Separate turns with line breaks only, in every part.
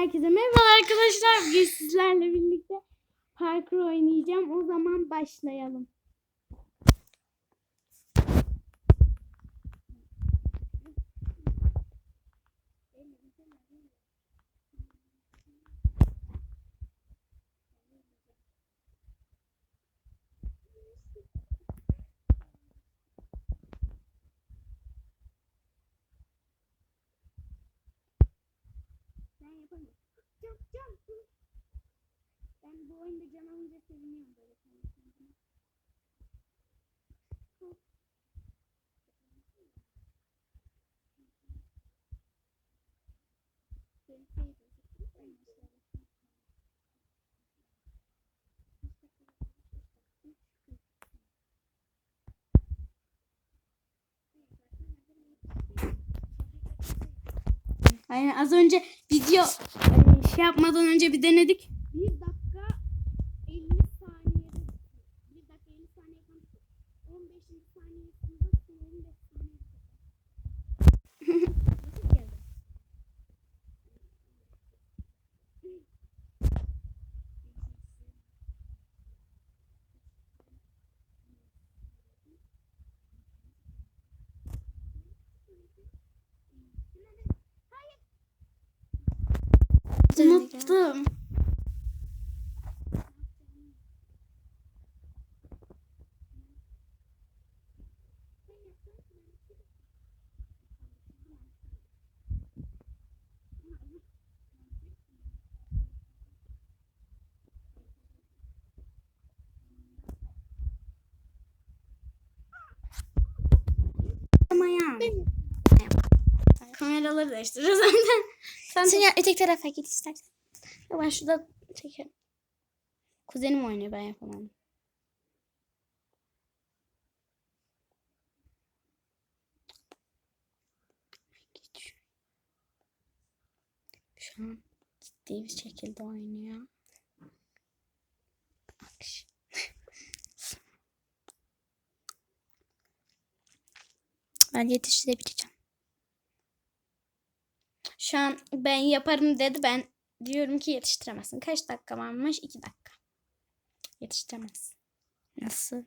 Herkese merhaba arkadaşlar. Bugün sizlerle birlikte parkur oynayacağım. O zaman başlayalım. Thank you. Aynen az önce video e, şey yapmadan önce bir denedik. 1 dakika 50 saniyede 1 dakika 50 saniye konuştuk. 15. saniyesinde son 15 saniye. Nasıl geldi? Unuttum. Ama ya. Kameraları değiştireceğiz zaten. Sen
Sen ya öteki tarafa git istersen.
Ben şurada çekerim. Kuzenim oynuyor ben yapamam. Şu an ciddi bir şekilde oynuyor. Akş.
Ben yetiştirebileceğim.
Şu an ben yaparım dedi. Ben diyorum ki yetiştiremezsin. Kaç dakika varmış? İki dakika. Yetiştiremezsin.
Nasıl?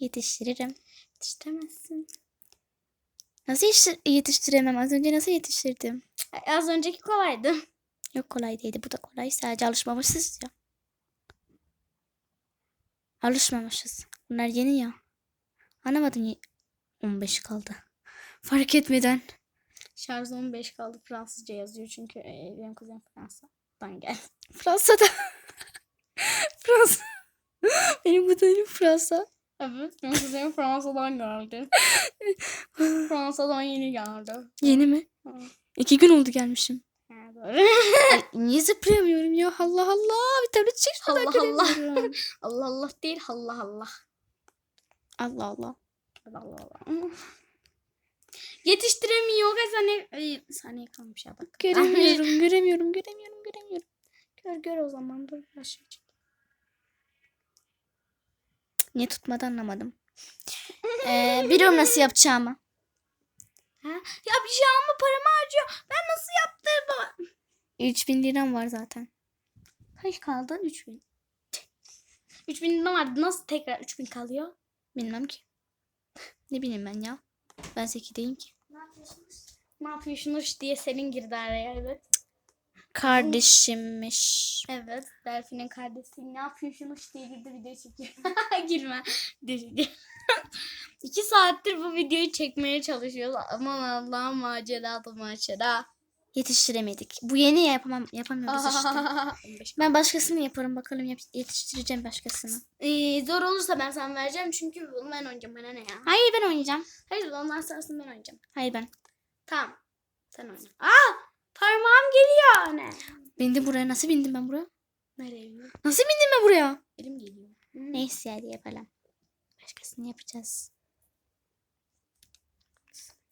Yetiştiririm.
Yetiştiremezsin.
Nasıl yetiştir- yetiştiremem? Az önce nasıl yetiştirdim?
Az önceki kolaydı.
Yok kolay değildi. Bu da kolay. Sadece alışmamışız ya. Alışmamışız. Bunlar yeni ya. Anlamadım. ye- 15 kaldı. Fark etmeden.
Şarj 15 kaldı. Fransızca yazıyor çünkü e, benim kuzenim Fransa'dan gel.
Fransa'da. Fransa. Benim bu da Fransa.
Evet, benim kuzenim Fransa'dan geldi. Fransa'dan yeni geldi.
Yeni mi?
Hı.
İki gün oldu gelmişim.
Ha, doğru.
Ay, niye zıplayamıyorum ya? Allah Allah. Bir tablet çek
Allah Allah. Allah Allah değil, Allah Allah.
Allah Allah.
Allah Allah. Yetiştiremiyor. Saniye, ay, saniye kalmış ya bak.
Göremiyorum, göremiyorum, göremiyorum, göremiyorum.
Gör gör o zaman. Dur aşağı çek.
Niye tutmadı anlamadım. Ee, biliyorum nasıl yapacağımı.
Ha? Ya bir alma paramı harcıyor. Ben nasıl yaptırdım?
3000 liram var zaten.
Kaç kaldı? 3000. 3000 lira vardı. Nasıl tekrar 3000 kalıyor?
Bilmem ki. Ne bileyim ben ya. Ben zekideyim ki.
Ne yapıyorsunuz? Diye senin girdi araya evet.
Kardeşimmiş.
Evet. Delfin'in kardeşi ne yapıyorsunuz diye girdi video çekiyor. Girme. İki saattir bu videoyu çekmeye çalışıyoruz. Aman Allah'ım macera macera.
Yetiştiremedik. Bu yeni ya yapamam, yapamıyoruz işte.
15.
Ben başkasını yaparım bakalım yap- yetiştireceğim başkasını.
Ee, zor olursa ben sana vereceğim çünkü bunu ben oynayacağım bana ne ya.
Hayır ben oynayacağım.
Hayır onlar sırasında ben oynayacağım.
Hayır ben.
Tamam. Sen oyna. Aa! Parmağım geliyor anne.
Bindim buraya. Nasıl bindim ben buraya?
Nereye?
Nasıl bindim ben buraya?
Elim geliyor.
Neyse hadi yapalım. Başkasını yapacağız.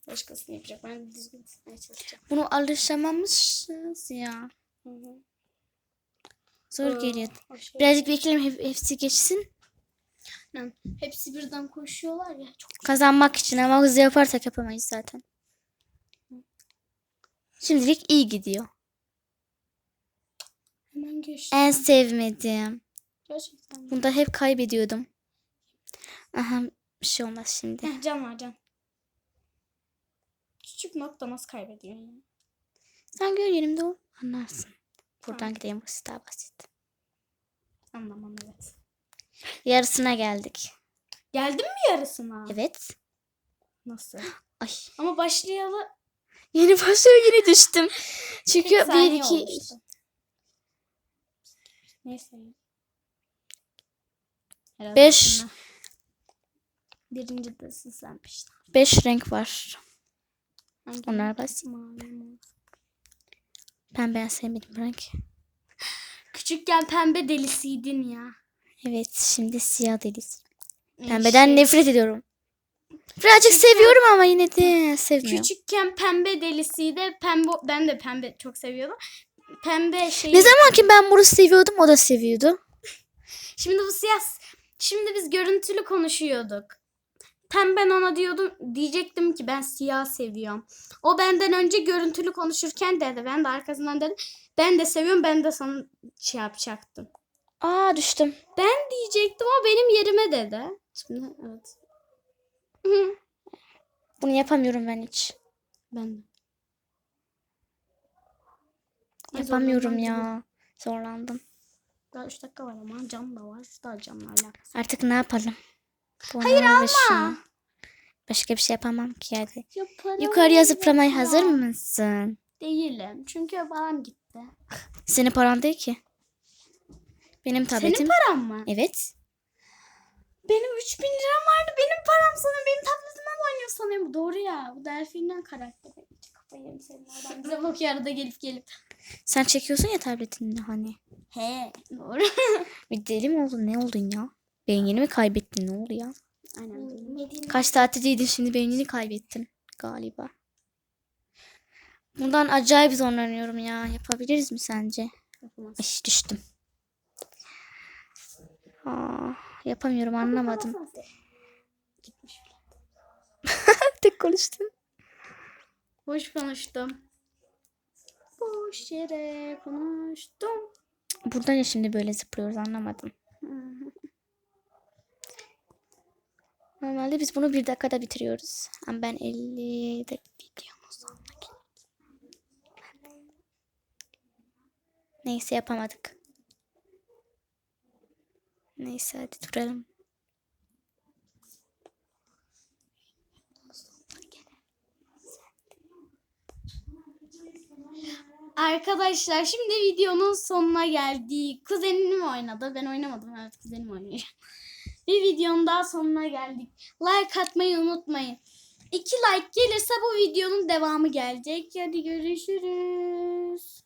Başkasını yapacak. Ben düzgün tutmaya çalışacağım.
Bunu alışamamışız ya.
Hı hı.
Zor
Aa,
geliyor.
şey-
Birazcık bekleyelim hep- hepsi geçsin.
Aynen. Hepsi birden koşuyorlar ya. Çok
Kazanmak için ama hızlı yaparsak yapamayız zaten. Şimdilik iyi gidiyor.
Hemen geçti.
En sevmediğim.
Gerçekten.
Bunda hep kaybediyordum. Aha bir şey olmaz şimdi.
Heh, can var can. Küçük nokta nasıl kaybediyor ya?
Sen gör yerimde ol. Anlarsın. Buradan gideyim burası daha basit.
Anlamam evet.
Yarısına geldik.
Geldin mi yarısına?
Evet.
Nasıl?
Ay.
Ama başlayalı
Yeni başlıyor yine düştüm. Çünkü
40
bir
saniye
iki
olmuştu. Neyse. Herhalde
Beş.
sonra Birinci sen işte.
beş renk var. Onlar basit. Pembe en sevmediğim renk.
Küçükken pembe delisiydin ya.
Evet şimdi siyah deliz.
Ee,
Pembeden
şey,
nefret ediyorum. Birazcık seviyorum ama yine de sevmiyorum.
Küçükken pembe delisiydi. Pembe ben de pembe çok seviyordum. Pembe şey.
Ne zaman ki ben bunu seviyordum o da seviyordu.
Şimdi bu siyah. Şimdi biz görüntülü konuşuyorduk. Pemben ona diyordum diyecektim ki ben siyah seviyorum. O benden önce görüntülü konuşurken dedi. Ben de arkasından dedim. Ben de seviyorum. Ben de sana şey yapacaktım.
Aa düştüm.
Ben diyecektim o benim yerime dedi. Şimdi evet.
Bunu yapamıyorum ben hiç.
ben de.
Yapamıyorum ya. Zorlandım.
Daha 3 dakika var ama cam da var. Daha camla alakası.
Artık ne yapalım?
Hayır,
alma. Başka bir şey yapamam ki hadi.
Yaparım,
Yukarıya zıplamaya hazır mısın?
Değilim. Çünkü param gitti.
Senin paran değil ki. Benim tabletim.
Senin paran mı?
Evet.
Benim 3000 liram vardı. Benim param sana benim tabletimden oynuyor sanıyorum. Doğru ya. Bu delfinden karakter. Kafayı yerim senin oradan. Bize bakıyor arada gelip gelip.
Sen çekiyorsun ya tabletinde hani.
He. Doğru.
Bir deli mi oldun? Ne oldun ya? Beynini mi kaybettin? Ne oldu ya?
Aynen.
Kaç tatildeydin şimdi beynini kaybettin galiba. Bundan acayip zorlanıyorum ya. Yapabiliriz mi sence?
Yapamaz.
Ay düştüm. Aa, yapamıyorum anlamadım.
Gitmiş.
Tek konuştun.
Boş konuştum. Boş yere konuştum.
Buradan ya şimdi böyle zıplıyoruz anlamadım. Normalde biz bunu bir dakikada bitiriyoruz. Ama ben 50 de videonun sonuna. Neyse yapamadık. Neyse hadi duralım.
Arkadaşlar şimdi videonun sonuna geldik. Kuzenim oynadı. Ben oynamadım. Evet kuzenim oynuyor. Bir videonun daha sonuna geldik. Like atmayı unutmayın. İki like gelirse bu videonun devamı gelecek. Hadi görüşürüz.